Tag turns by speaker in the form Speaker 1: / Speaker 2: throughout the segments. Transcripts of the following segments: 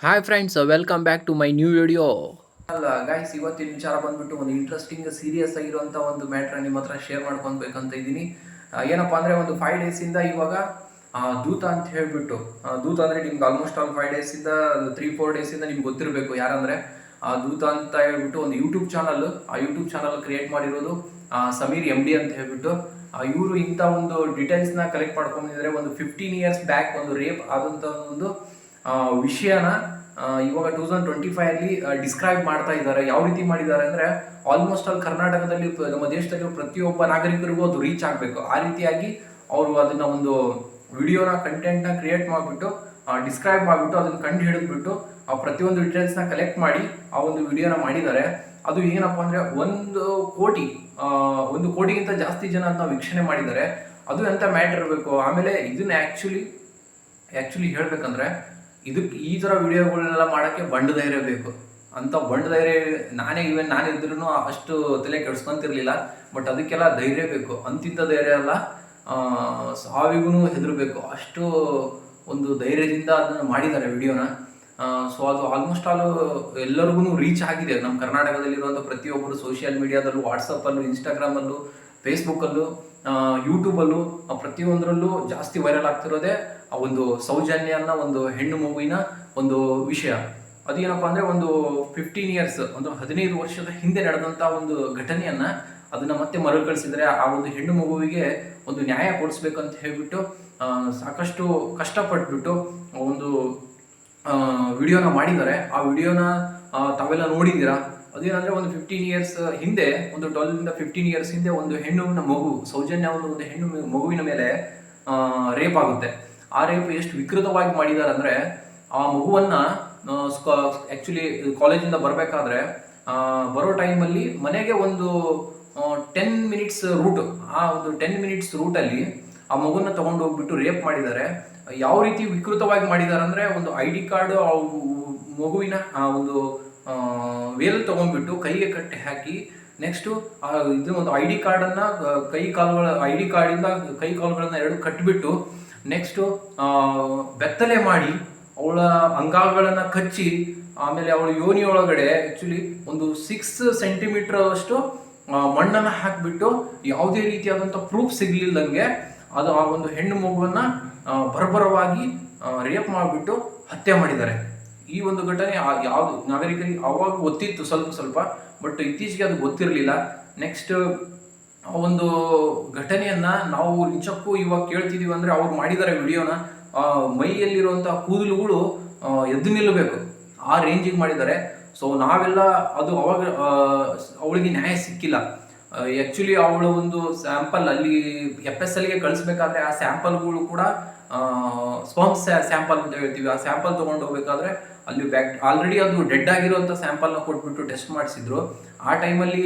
Speaker 1: Hi friends welcome back to my new video
Speaker 2: ಅಲ್ಲ guys ಇವತ್ತಿನ ವಿಚಾರ ಬಂದ್ಬಿಟ್ಟು ಒಂದು ಇಂಟ್ರೆಸ್ಟಿಂಗ್ ಸೀರಿಯಸ್ ಆಗಿರುವಂತ ಒಂದು ಮ್ಯಾಟ್ರ ನಿಮ್ಮ ಹತ್ರ ಶೇರ್ ಮಾಡ್ಕೊಬೇಕಂತ ಇದ್ದೀನಿ. ಏನಪ್ಪಾ ಅಂದ್ರೆ ಒಂದು ಫೈವ್ ಡೇಸ್ ಇಂದ ಇವಾಗ ದೂತ ಅಂತ ಹೇಳ್ಬಿಟ್ಟು ದೂತ ಅಂದ್ರೆ ನಿಮ್ಗೆ ಆಲ್ಮೋಸ್ಟ್ ಆಲ್ ಫೈವ್ ಡೇಸ್ ಇಂದ ತ್ರೀ ಫೋರ್ ಡೇಸ್ ಇಂದ ನಿಮ್ಗೆ ಗೊತ್ತಿರಬೇಕು. ಯಾರಂದ್ರೆ, ಆ, ದೂತ ಅಂತ ಹೇಳ್ಬಿಟ್ಟು ಒಂದು ಯೂಟ್ಯೂಬ್ ಚಾನಲ್ ಆ ಯೂಟ್ಯೂಬ್ ಚಾನಲ್ ಕ್ರಿಯೇಟ್ ಮಾಡಿರೋದು ಸಮೀರ್ ಎಂ ಡಿ ಅಂತ ಹೇಳ್ಬಿಟ್ಟು ಇವರು ಇಂಥ ಒಂದು ಡೀಟೇಲ್ಸ್ನ ಕಲೆಕ್ಟ್ ಮಾಡ್ಕೊಂಡಿದ್ರೆ ಒಂದು ಫಿಫ್ಟೀನ್ ಇಯರ್ಸ್ ಬ್ಯಾಕ್ ಒಂದು ರೇಪ್ ಆದಂತ ಒಂದು ವಿಷಯನ ಇವಾಗ ಟೂ ತೌಸಂಡ್ ಟ್ವೆಂಟಿ ಫೈವ್ ಅಲ್ಲಿ ಡಿಸ್ಕ್ರೈಬ್ ಮಾಡ್ತಾ ಇದ್ದಾರೆ. ಯಾವ ರೀತಿ ಮಾಡಿದ್ದಾರೆ ಅಂದ್ರೆ ಆಲ್ಮೋಸ್ಟ್ ಆಲ್ ಕರ್ನಾಟಕದಲ್ಲಿ, ನಮ್ಮ ದೇಶದಲ್ಲಿ ಪ್ರತಿಯೊಬ್ಬ ನಾಗರಿಕರಿಗೂ ಅದು ರೀಚ್ ಆಗಬೇಕು. ಆ ರೀತಿಯಾಗಿ ಅವರು ಅದನ್ನ ಒಂದು ವಿಡಿಯೋನ ಕಂಟೆಂಟ್ನ ಕ್ರಿಯೇಟ್ ಮಾಡಿಬಿಟ್ಟು ಡಿಸ್ಕ್ರೈಬ್ ಮಾಡಿಬಿಟ್ಟು, ಅದನ್ನ ಕಂಡು ಹಿಡಿದ್ಬಿಟ್ಟು, ಆ, ಪ್ರತಿಯೊಂದು ಡೀಟೇಲ್ಸ್ನ ಕಲೆಕ್ಟ್ ಮಾಡಿ, ಆ ಒಂದು ವಿಡಿಯೋನ ಮಾಡಿದ್ದಾರೆ. ಅದು ಏನಪ್ಪ ಅಂದ್ರೆ, ಒಂದು ಕೋಟಿ ಒಂದು ಕೋಟಿಗಿಂತ ಜಾಸ್ತಿ ಜನ ಅದನ್ನ ವೀಕ್ಷಣೆ ಮಾಡಿದ್ದಾರೆ. ಅದು ಎಂತ ಮ್ಯಾಟರ್ ಇರಬೇಕು? ಆಮೇಲೆ ಇದನ್ನ ಆಕ್ಚುಲಿ ಆಕ್ಚುಲಿ ಹೇಳ್ಬೇಕಂದ್ರೆ ಇದಕ್ಕೆ ಈ ಥರ ವಿಡಿಯೋಗಳನ್ನೆಲ್ಲ ಮಾಡೋಕ್ಕೆ ಬಂಡ ಧೈರ್ಯ ಬೇಕು. ಅಂತ ಬಂಡ ಧೈರ್ಯ, ನಾನೇ ಇವನ್ ನಾನಿದ್ರೂ ಅಷ್ಟು ತಲೆ ಕೆಡ್ಸ್ಕೊಂತಿರ್ಲಿಲ್ಲ, ಬಟ್ ಅದಕ್ಕೆಲ್ಲ ಧೈರ್ಯ ಬೇಕು. ಅಂತಿದ್ದ ಧೈರ್ಯ ಅಲ್ಲ ಸಾವಿಗೂ ಹೆದರಬೇಕು. ಅಷ್ಟು ಒಂದು ಧೈರ್ಯದಿಂದ ಅದನ್ನು ಮಾಡಿದ್ದಾರೆ ವಿಡಿಯೋನ. ಸೊ ಅದು ಆಲ್ಮೋಸ್ಟ್ ಆಲ್ ಎಲ್ಲರಿಗೂ ರೀಚ್ ಆಗಿದೆ. ನಮ್ಮ ಕರ್ನಾಟಕದಲ್ಲಿರುವಂಥ ಪ್ರತಿಯೊಬ್ಬರು ಸೋಷಿಯಲ್ ಮೀಡಿಯಾದಲ್ಲೂ ವಾಟ್ಸಪ್ಪಲ್ಲೂ ಇನ್ಸ್ಟಾಗ್ರಾಮಲ್ಲೂ ಫೇಸ್ಬುಕ್ಕಲ್ಲೂ ಯೂಟ್ಯೂಬಲ್ಲೂ ಪ್ರತಿಯೊಂದರಲ್ಲೂ ಜಾಸ್ತಿ ವೈರಲ್ ಆಗ್ತಿರೋದೇ ಒಂದು ಸೌಜನ್ಯ ಅನ್ನೋ ಒಂದು ಹೆಣ್ಣು ಮಗುವಿನ ಒಂದು ವಿಷಯ. ಅದೇನಪ್ಪ ಅಂದರೆ ಒಂದು ಫಿಫ್ಟೀನ್ ಇಯರ್ಸ್ ಒಂದು ಹದಿನೈದು ವರ್ಷದ ಹಿಂದೆ ನಡೆದಂತ ಒಂದು ಘಟನೆಯನ್ನ ಅದನ್ನ ಮತ್ತೆ ಮರುಕಳಿಸಿದರೆ ಆ ಒಂದು ಹೆಣ್ಣು ಮಗುವಿಗೆ ಒಂದು ನ್ಯಾಯ ಕೊಡಿಸ್ಬೇಕಂತ ಹೇಳ್ಬಿಟ್ಟು ಸಾಕಷ್ಟು ಕಷ್ಟಪಟ್ಬಿಟ್ಟು ಒಂದು ವಿಡಿಯೋನ ಮಾಡಿದ್ದಾರೆ. ಆ ವಿಡಿಯೋನ ತಾವೆಲ್ಲ ನೋಡಿದ್ದೀರಾ? ಅದೇನಂದ್ರೆ ಒಂದು ಫಿಫ್ಟೀನ್ ಇಯರ್ಸ್ ಹಿಂದೆ, ಒಂದು ಟ್ವೆಲ್ ಇಂದ ಫಿಫ್ಟೀನ್ ಇಯರ್ಸ್ ಹಿಂದೆ ಒಂದು ಹೆಣ್ಣುವಿನ ಮಗು, ಸೌಜನ್ಯ ಒಂದು ಒಂದು ಹೆಣ್ಣು ಮಗುವಿನ ಮೇಲೆ ರೇಪ್ ಆಗುತ್ತೆ. ಆ ರೇಪ್ ಎಷ್ಟು ವಿಕೃತವಾಗಿ ಮಾಡಿದ್ದಾರೆ ಅಂದರೆ ಆ ಮಗುವನ್ನ ಆ್ಯಕ್ಚುಲಿ ಕಾಲೇಜಿಂದ ಬರಬೇಕಾದ್ರೆ ಬರೋ ಟೈಮಲ್ಲಿ ಮನೆಗೆ ಒಂದು ಟೆನ್ ಮಿನಿಟ್ಸ್ ರೂಟ್ ಆ ಒಂದು ಟೆನ್ ಮಿನಿಟ್ಸ್ ರೂಟಲ್ಲಿ ಆ ಮಗುನ ತಗೊಂಡು ಹೋಗ್ಬಿಟ್ಟು ರೇಪ್ ಮಾಡಿದ್ದಾರೆ. ಯಾವ ರೀತಿ ವಿಕೃತವಾಗಿ ಮಾಡಿದ್ದಾರೆ ಅಂದರೆ ಒಂದು ಐ ಡಿ ಕಾರ್ಡ್ ಮಗುವಿನ ಆ ಒಂದು ವೇಲ್ ತೊಗೊಂಡ್ಬಿಟ್ಟು ಕೈಗೆ ಕಟ್ಟಿ ಹಾಕಿ ನೆಕ್ಸ್ಟು ಇದು ಒಂದು ಐ ಡಿ ಕಾರ್ಡನ್ನು ಆ, ಕೈ ಕಾಲುಗಳ ಐ ಡಿ ಕಾರ್ಡಿಂದ ಕೈ ಕಾಲುಗಳನ್ನು ಎರಡು ಕಟ್ಟಿಬಿಟ್ಟು ನೆಕ್ಸ್ಟು ಬೆತ್ತಲೆ ಮಾಡಿ ಅವಳ ಅಂಗಾಂಗಗಳನ್ನ ಕಚ್ಚಿ ಆಮೇಲೆ ಅವಳ ಯೋನಿ ಒಳಗಡೆ ಆಕ್ಚುಲಿ ಒಂದು ಸಿಕ್ಸ್ ಸೆಂಟಿಮೀಟರ್ ಅಷ್ಟು ಮಣ್ಣನ್ನು ಹಾಕ್ಬಿಟ್ಟು ಯಾವುದೇ ರೀತಿಯಾದಂಥ ಪ್ರೂಫ್ ಸಿಗ್ಲಿಲ್ದಂಗೆ ಅದು ಆ ಒಂದು ಹೆಣ್ಣು ಮಗುವನ್ನು ಬರ್ಬರವಾಗಿ ರೇಪ್ ಮಾಡಿಬಿಟ್ಟು ಹತ್ಯೆ ಮಾಡಿದ್ದಾರೆ. ಈ ಒಂದು ಘಟನೆ ಯಾವುದು, ನಾಗರಿಕರಿಗೆ ಅವಾಗ ಗೊತ್ತಿತ್ತು ಸ್ವಲ್ಪ ಸ್ವಲ್ಪ ಬಟ್ ಇತ್ತೀಚೆಗೆ ಅದು ಗೊತ್ತಿರಲಿಲ್ಲ. ನೆಕ್ಸ್ಟ್ ಒಂದು ಘಟನೆಯನ್ನ ನಾವು ನಿಜಕ್ಕೂ ಇವಾಗ ಕೇಳ್ತಿದೀವಿ ಅಂದ್ರೆ ಅವ್ರು ಮಾಡಿದ್ದಾರೆ ವಿಡಿಯೋನ. ಮೈಯಲ್ಲಿರುವಂಥ ಕೂದಲುಗಳು ಎದ್ದು ನಿಲ್ಲಬೇಕು. ಆ ರೇಂಜಿಗೆ ಮಾಡಿದ್ದಾರೆ. ಸೊ ನಾವೆಲ್ಲ ಅದು ಅವಾಗ ಅವಳಿಗೆ ನ್ಯಾಯ ಸಿಕ್ಕಿಲ್ಲ. ಆ್ಯಕ್ಚುಲಿ ಅವಳ ಒಂದು ಸ್ಯಾಂಪಲ್ ಅಲ್ಲಿ ಎಫ್ ಎಸ್ ಎಲ್ಗೆ ಕಳಿಸ್ಬೇಕಾದ್ರೆ ಆ ಸ್ಯಾಂಪಲ್ಗಳು ಕೂಡ ಸ್ಪಮ್ ಸ್ಯಾಂಪಲ್ ಅಂತ ಹೇಳ್ತೀವಿ. ಆ ಸ್ಯಾಂಪಲ್ ತೊಗೊಂಡು ಹೋಗ್ಬೇಕಾದ್ರೆ ಅಲ್ಲಿ ಬ್ಯಾಕ್ ಆಲ್ರೆಡಿ ಅದು ಡೆಡ್ ಆಗಿರುವಂಥ ಸ್ಯಾಂಪಲ್ನ ಕೊಟ್ಬಿಟ್ಟು ಟೆಸ್ಟ್ ಮಾಡಿಸಿದ್ರು. ಆ ಟೈಮಲ್ಲಿ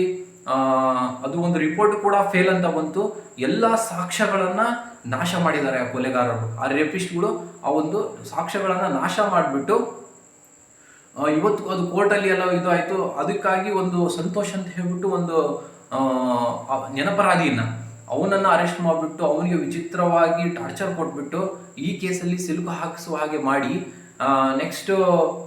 Speaker 2: ಅದು ಒಂದು ರಿಪೋರ್ಟ್ ಕೂಡ ಫೇಲ್ ಅಂತ ಬಂತು. ಎಲ್ಲ ಸಾಕ್ಷ್ಯಗಳನ್ನ ನಾಶ ಮಾಡಿದ್ದಾರೆ ಆ ಕೊಲೆಗಾರರು. ಆ ರೇಪಿಸ್ಟ್ಗಳು ಆ ಒಂದು ಸಾಕ್ಷ್ಯಗಳನ್ನ ನಾಶ ಮಾಡಿಬಿಟ್ಟು ಇವತ್ತು ಅದು ಕೋರ್ಟಲ್ಲಿ ಎಲ್ಲ ಇದು ಅದಕ್ಕಾಗಿ ಒಂದು ಸಂತೋಷ್ ಅಂತ ಹೇಳ್ಬಿಟ್ಟು ಒಂದು ನೆನಪರಾಧಿಯನ್ನ ಅವನನ್ನ ಅರೆಸ್ಟ್ ಮಾಡಿಬಿಟ್ಟು, ಅವನಿಗೆ ವಿಚಿತ್ರವಾಗಿ ಟಾರ್ಚರ್ ಕೊಟ್ಬಿಟ್ಟು ಈ ಕೇಸಲ್ಲಿ ಸಿಲುಕು ಹಾಕಿಸುವ ಹಾಗೆ ಮಾಡಿ ನೆಕ್ಸ್ಟ್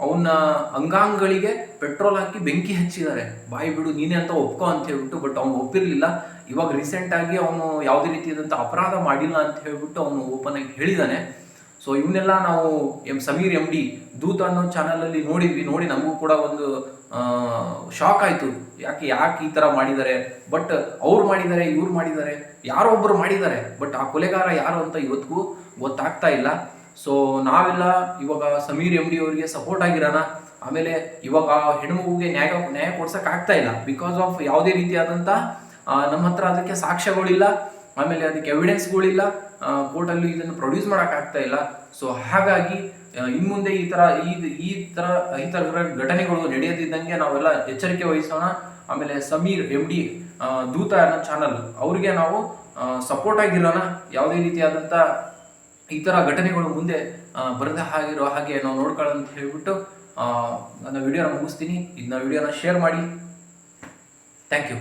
Speaker 2: ಅವನ ಅಂಗಾಂಗಗಳಿಗೆ ಪೆಟ್ರೋಲ್ ಹಾಕಿ ಬೆಂಕಿ ಹಚ್ಚಿದ್ದಾರೆ. ಬಾಯಿ ಬಿಡು, ನೀನೇ ಅಂತ ಒಪ್ಕೋ ಅಂತ ಹೇಳ್ಬಿಟ್ಟು ಬಟ್ ಅವನು ಒಪ್ಪಿರಲಿಲ್ಲ. ಇವಾಗ ರೀಸೆಂಟ್ ಆಗಿ ಅವನು ಯಾವುದೇ ರೀತಿಯಾದಂಥ ಅಪರಾಧ ಮಾಡಿಲ್ಲ ಅಂತ ಹೇಳ್ಬಿಟ್ಟು ಅವನು ಓಪನ್ ಆಗಿ ಹೇಳಿದಾನೆ. ಸೊ ಇವನ್ನೆಲ್ಲ ನಾವು ಎಂ, ಸಮೀರ್ ಎಂ ಡಿ ದೂತ ಅನ್ನೋ ಚಾನಲಲ್ಲಿ ನೋಡಿದ್ವಿ. ನೋಡಿ ನಮಗೂ ಕೂಡ ಒಂದು ಶಾಕ್ ಆಯಿತು. ಯಾಕೆ ಯಾಕೆ ಈ ತರ ಮಾಡಿದ್ದಾರೆ? ಬಟ್ ಅವ್ರು ಮಾಡಿದ್ದಾರೆ, ಇವ್ರು ಮಾಡಿದ್ದಾರೆ, ಯಾರೋ ಒಬ್ರು ಮಾಡಿದ್ದಾರೆ. ಬಟ್ ಆ ಕೊಲೆಗಾರ ಯಾರು ಅಂತ ಇವತ್ತಿಗೂ ಗೊತ್ತಾಗ್ತಾ ಇಲ್ಲ. ಸೊ ನಾವೆಲ್ಲ ಇವಾಗ ಸಮೀರ್ ಎಂ ಡಿ ಅವರಿಗೆ ಸಪೋರ್ಟ್ ಆಗಿರೋಣ. ಆಮೇಲೆ ಇವಾಗ ಆ ಹೆಣ್ಮಗುಗೆ ನ್ಯಾಯ ನ್ಯಾಯ ಕೊಡ್ಸಕ್ಕೆ ಆಗ್ತಾ ಇಲ್ಲ. ಬಿಕಾಸ್ ಆಫ್ ಯಾವುದೇ ರೀತಿಯಾದಂಥ ನಮ್ಮ ಹತ್ರ ಅದಕ್ಕೆ ಸಾಕ್ಷ್ಯಗಳಿಲ್ಲ. ಆಮೇಲೆ ಅದಕ್ಕೆ ಎವಿಡೆನ್ಸ್ಗಳಿಲ್ಲ ಕೋರ್ಟಲ್ಲಿ ಇದನ್ನು ಪ್ರೊಡ್ಯೂಸ್ ಮಾಡೋಕ್ಕಾಗ್ತಾ ಇಲ್ಲ. ಸೊ ಹಾಗಾಗಿ ಇನ್ನು ಮುಂದೆ ಈ ಥರ ಈ ಈ ಥರ ಈ ಥರ ಘಟನೆಗಳು ನಡೆಯದಿದ್ದಂಗೆ ನಾವೆಲ್ಲ ಎಚ್ಚರಿಕೆ ವಹಿಸೋಣ. ಆಮೇಲೆ ಸಮೀರ್ ಎಂ ಡಿ ದೂತ ಅನ್ನೋ ಚಾನಲ್ ಅವ್ರಿಗೆ ನಾವು ಸಪೋರ್ಟ್ ಆಗಿರೋಣ. ಯಾವುದೇ ರೀತಿಯಾದಂಥ ಈ ತರ ಘಟನೆಗಳು ಮುಂದೆ ಬರೆದ ಹಾಗಿರೋ ಹಾಗೆ ನಾವು ನೋಡ್ಕೊಳ್ಳೋ ಅಂತ ಹೇಳ್ಬಿಟ್ಟು ನನ್ನ ವಿಡಿಯೋನ ಮುಗಿಸ್ತೀನಿ. ಇದನ್ನ ವಿಡಿಯೋನ ಶೇರ್ ಮಾಡಿ. Thank you